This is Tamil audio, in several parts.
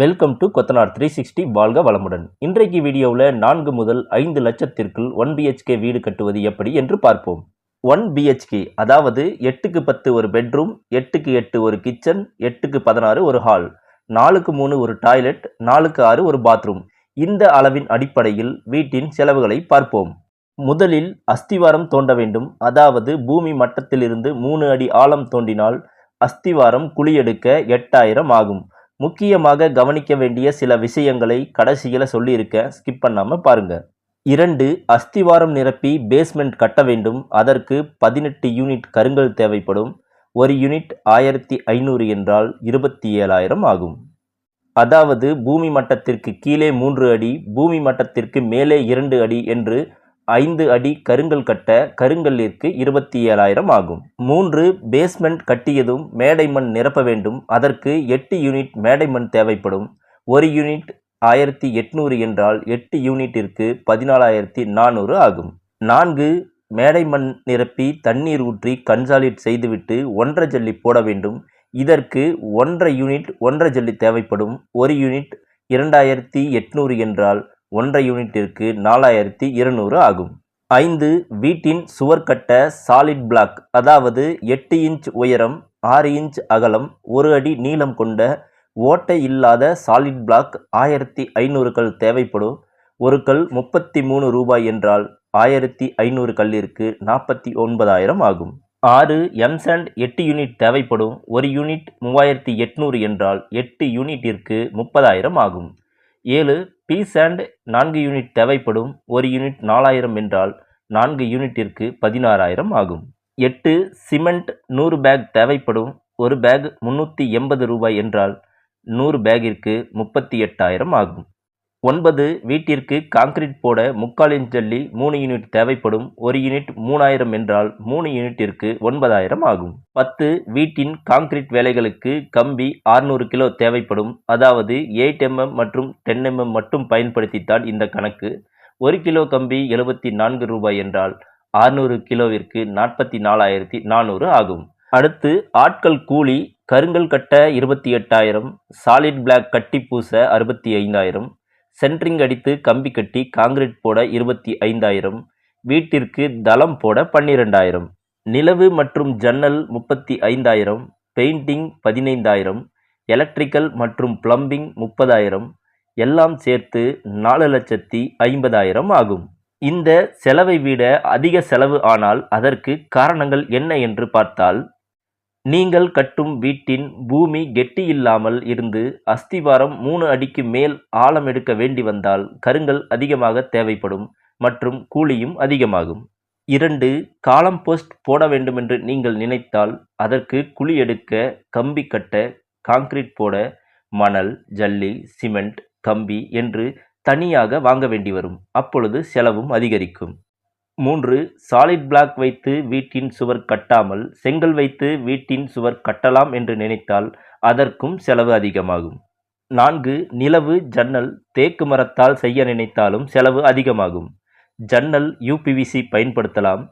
வெல்கம் டு கொத்தனார் த்ரீ சிக்ஸ்டி வாழ்க வளமுடன். இன்றைக்கு வீடியோவில் நான்கு முதல் ஐந்து லட்சத்திற்குள் ஒன் பிஹெச்கே வீடு கட்டுவது எப்படி என்று பார்ப்போம். ஒன் பிஹெச்கே அதாவது எட்டுக்கு பத்து ஒரு பெட்ரூம் எட்டுக்கு எட்டு ஒரு கிச்சன் எட்டுக்கு பதினாறு ஒரு ஹால் நாலுக்கு மூணு ஒரு டாய்லெட் நாலுக்கு ஆறு ஒரு பாத்ரூம் இந்த அளவின் அடிப்படையில் வீட்டின் செலவுகளை பார்ப்போம். முதலில் அஸ்திவாரம் தோண்ட வேண்டும். அதாவது பூமி மட்டத்திலிருந்து மூணு அடி ஆழம் தோண்டினால் அஸ்திவாரம் குழியெடுக்க எட்டாயிரம் ஆகும். முக்கியமாக கவனிக்க வேண்டிய சில விஷயங்களை கடைசியில் சொல்லியிருக்க ஸ்கிப் பண்ணாமல் பாருங்கள் இரண்டு அஸ்திவாரம் நிரப்பி பேஸ்மெண்ட் கட்ட வேண்டும். அதற்கு பதினெட்டு யூனிட் கருங்கல் தேவைப்படும். ஒரு யூனிட் ஆயிரத்தி ஐநூறு என்றால் இருபத்தி ஏழாயிரம் ஆகும். அதாவது பூமி மட்டத்திற்கு கீழே மூன்று அடி பூமி மட்டத்திற்கு மேலே இரண்டு அடி என்று ஐந்து அடி கருங்கல் கட்ட கருங்கல்லிற்கு இருபத்தி ஏழாயிரம் ஆகும். மூன்று பேஸ்மெண்ட் கட்டியதும் மேடை மண் நிரப்ப வேண்டும். அதற்கு எட்டு யூனிட் மேடை மண் தேவைப்படும். ஒரு யூனிட் ஆயிரத்தி எட்நூறு என்றால் எட்டு யூனிட்டிற்கு பதினாலாயிரத்தி நானூறு ஆகும். நான்கு மேடை மண் நிரப்பி தண்ணீர் ஊற்றி கன்சாலிட் செய்துவிட்டு ஒன்றரை ஜல்லி போட வேண்டும். இதற்கு ஒன்றரை யூனிட் ஒன்றரை ஜல்லி தேவைப்படும். ஒரு யூனிட் இரண்டாயிரத்தி எட்நூறு என்றால் ஒன்றரை யூனிட்டிற்கு நாலாயிரத்தி இருநூறு ஆகும். ஐந்து வீட்டின் சுவர் கட்ட சாலிட் பிளாக் அதாவது எட்டு இன்ச் உயரம் ஆறு இன்ச் அகலம் ஒரு அடி நீளம் கொண்ட ஓட்டை இல்லாத சாலிட் பிளாக் ஆயிரத்தி ஐநூறு கல் தேவைப்படும். ஒரு கல் முப்பத்தி மூணு ரூபாய் என்றால் ஆயிரத்தி ஐநூறு கல்லிற்கு நாற்பத்தி ஒன்பதாயிரம் ஆகும். ஆறு எம்சண்ட் எட்டு யூனிட் தேவைப்படும். ஒரு யூனிட் மூவாயிரத்தி எட்நூறு என்றால் எட்டு யூனிட்டிற்கு முப்பதாயிரம் ஆகும். ஏழு பி சாண்ட் நான்கு யூனிட் தேவைப்படும் ஒரு யூனிட் நாலாயிரம் என்றால் நான்கு யூனிட்டிற்கு பதினாறாயிரம் ஆகும். எட்டு சிமெண்ட் நூறு பேக் தேவைப்படும் ஒரு பேக் முந்நூற்றி எண்பது ரூபாய் என்றால் நூறு பேக்கிற்கு முப்பத்தி எட்டாயிரம் ஆகும். ஒன்பது வீட்டிற்கு காங்கிரீட் போட முக்கால் இன்ச் ஜல்லி மூணு யூனிட் தேவைப்படும். ஒரு யூனிட் மூணாயிரம் என்றால் மூணு யூனிட்டிற்கு ஒன்பதாயிரம் ஆகும். பத்து வீட்டின் காங்கிரீட் வேலைகளுக்கு கம்பி ஆறுநூறு கிலோ தேவைப்படும். அதாவது எயிட் எம்எம் mm மற்றும் டென் எம்எம் mm மட்டும் பயன்படுத்தித்தான் இந்த கணக்கு. ஒரு கிலோ கம்பி எழுபத்தி நான்கு ரூபாய் என்றால் ஆறுநூறு கிலோவிற்கு நாற்பத்தி நாலாயிரத்தி நானூறு ஆகும். அடுத்து ஆட்கள் கூலி கருங்கல் கட்ட இருபத்தி எட்டாயிரம் சாலிட் பிளாக் கட்டி பூச அறுபத்தி ஐந்தாயிரம் சென்ட்ரிங் அடித்து கம்பி கட்டி காங்கிரீட் போட இருபத்தி ஐந்தாயிரம் வீட்டிற்கு தளம் போட பன்னிரெண்டாயிரம் நிலவு மற்றும் ஜன்னல் முப்பத்தி ஐந்தாயிரம் பெயிண்டிங் பதினைந்தாயிரம் எலக்ட்ரிக்கல் மற்றும் பிளம்பிங் முப்பதாயிரம் எல்லாம் சேர்த்து நாலு லட்சத்தி ஐம்பதாயிரம் ஆகும். இந்த செலவை விட அதிக செலவு ஆனால் அதற்கு காரணங்கள் என்ன என்று பார்த்தால் நீங்கள் கட்டும் வீட்டின் பூமி கெட்டியில்லாமல் இருந்து அஸ்திவாரம் மூணு அடிக்கு மேல் ஆழம் எடுக்க வேண்டி வந்தால் கருங்கல் அதிகமாக தேவைப்படும் மற்றும் கூலியும் அதிகமாகும். இரண்டு காலம் போஸ்ட் போட வேண்டுமென்று நீங்கள் நினைத்தால் அதற்கு குழி எடுக்க கம்பி கட்ட காங்கிரீட் போட மணல் ஜல்லி சிமெண்ட் கம்பி என்று தனியாக வாங்க வேண்டி வரும். அப்பொழுது செலவும் அதிகரிக்கும். மூன்று சாலிட் பிளாக் வைத்து வீட்டின் சுவர் கட்டாமல் செங்கல் வைத்து வீட்டின் சுவர் கட்டலாம் என்று நினைத்தால் அதற்கும் செலவு அதிகமாகும். நான்கு நிலவு ஜன்னல் தேக்கு மரத்தால் செய்ய நினைத்தாலும் செலவு அதிகமாகும். ஜன்னல் யூபிவிசி பயன்படுத்தலாம்.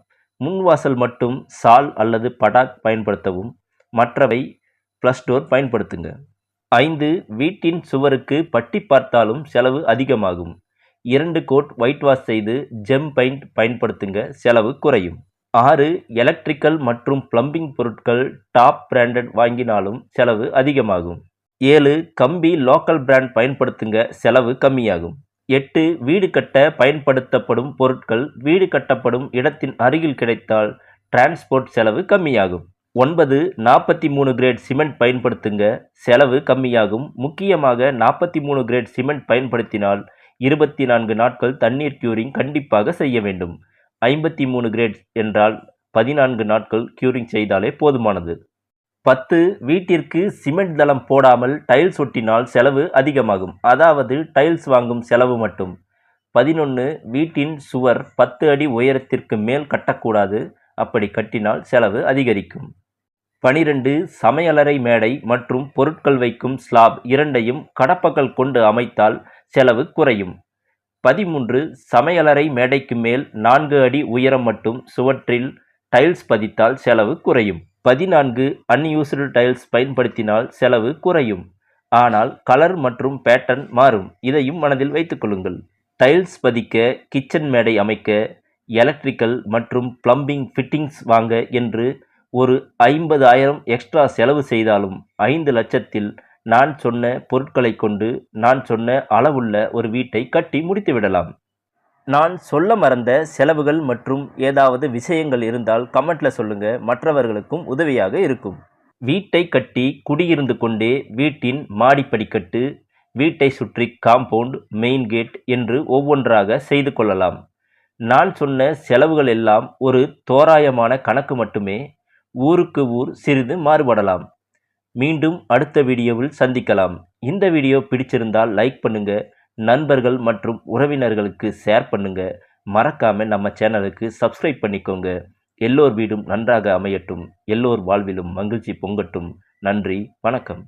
முன்வாசல் மட்டும் சால் அல்லது படாக் பயன்படுத்தவும். மற்றவை ப்ளஸ் டோர் பயன்படுத்துங்க. ஐந்து வீட்டின் சுவருக்கு பட்டி பார்த்தாலும் செலவு அதிகமாகும். இரண்டு கோட் ஒயிட் வாஷ் செய்து ஜெம் பெயிண்ட் பயன்படுத்துங்க செலவு குறையும். ஆறு எலக்ட்ரிக்கல் மற்றும் பிளம்பிங் பொருட்கள் டாப் பிராண்டட் வாங்கினாலும் செலவு அதிகமாகும். ஏழு கம்பி லோக்கல் பிராண்ட் பயன்படுத்துங்க செலவு கம்மியாகும். எட்டு வீடு கட்ட பயன்படுத்தப்படும் பொருட்கள் வீடு கட்டப்படும் இடத்தின் அருகில் கிடைத்தால் டிரான்ஸ்போர்ட் செலவு கம்மியாகும். ஒன்பது நாற்பத்தி மூணு கிரேட் சிமெண்ட் பயன்படுத்துங்க செலவு கம்மியாகும். முக்கியமாக நாற்பத்தி மூணு கிரேட் சிமெண்ட் பயன்படுத்தினால் இருபத்தி நான்கு நாட்கள் தண்ணீர் க்யூரிங் கண்டிப்பாக செய்ய வேண்டும். ஐம்பத்தி மூணு கிரேட் என்றால் பதினான்கு நாட்கள் க்யூரிங் செய்தாலே போதுமானது. பத்து வீட்டிற்கு சிமெண்ட் தளம் போடாமல் டைல்ஸ் ஒட்டினால் செலவு அதிகமாகும். அதாவது டைல்ஸ் வாங்கும் செலவு மட்டும். பதினொன்று வீட்டின் சுவர் பத்து அடி உயரத்திற்கு மேல் கட்டக்கூடாது. அப்படி கட்டினால் செலவு அதிகரிக்கும். பனிரெண்டு சமையலறை மேடை மற்றும் பொருட்கள் வைக்கும் ஸ்லாப் இரண்டையும் கடப்பகல் கொண்டு அமைத்தால் செலவு குறையும். பதிமூன்று சமையலறை மேடைக்கு மேல் நான்கு அடி உயரம் மட்டும் சுவற்றில் டைல்ஸ் பதித்தால் செலவு குறையும். பதினான்கு அன்யூஸ்டு டைல்ஸ் பயன்படுத்தினால் செலவு குறையும். ஆனால் கலர் மற்றும் பேட்டர்ன் மாறும். இதையும் மனதில் வைத்துக்கொள்ளுங்கள் டைல்ஸ் பதிக்க கிச்சன் மேடை அமைக்க எலக்ட்ரிக்கல் மற்றும் பிளம்பிங் ஃபிட்டிங்ஸ் வாங்க என்று ஒரு ஐம்பதாயிரம் எக்ஸ்ட்ரா செலவு செய்தாலும் ஐந்து லட்சத்தில் நான் சொன்ன பொருட்களை கொண்டு நான் சொன்ன அளவுள்ள ஒரு வீட்டை கட்டி முடித்து விடலாம். நான் சொல்ல மறந்த செலவுகள் மற்றும் ஏதாவது விஷயங்கள் இருந்தால் கமெண்ட்டில் சொல்லுங்க. மற்றவர்களுக்கும் உதவியாக இருக்கும். வீட்டை கட்டி குடியிருந்து கொண்டே வீட்டின் மாடிப்படிக்கட்டு வீட்டை சுற்றி காம்பவுண்ட் மெயின் கேட் என்று ஒவ்வொன்றாக செய்து கொள்ளலாம். நான் சொன்ன செலவுகள் எல்லாம் ஒரு தோராயமான கணக்கு மட்டுமே. ஊருக்கு ஊர் சிறிது மாறுபடலாம். மீண்டும் அடுத்த வீடியோவில் சந்திக்கலாம். இந்த வீடியோ பிடிச்சிருந்தால் லைக் பண்ணுங்க நண்பர்கள் மற்றும் உறவினர்களுக்கு ஷேர் பண்ணுங்க. மறக்காம நம்ம சேனலுக்கு சப்ஸ்கிரைப் பண்ணிக்கோங்க. எல்லோர் வீடும் நன்றாக அமையட்டும். எல்லோர் வாழ்விலும் மகிழ்ச்சி பொங்கட்டும். நன்றி வணக்கம்.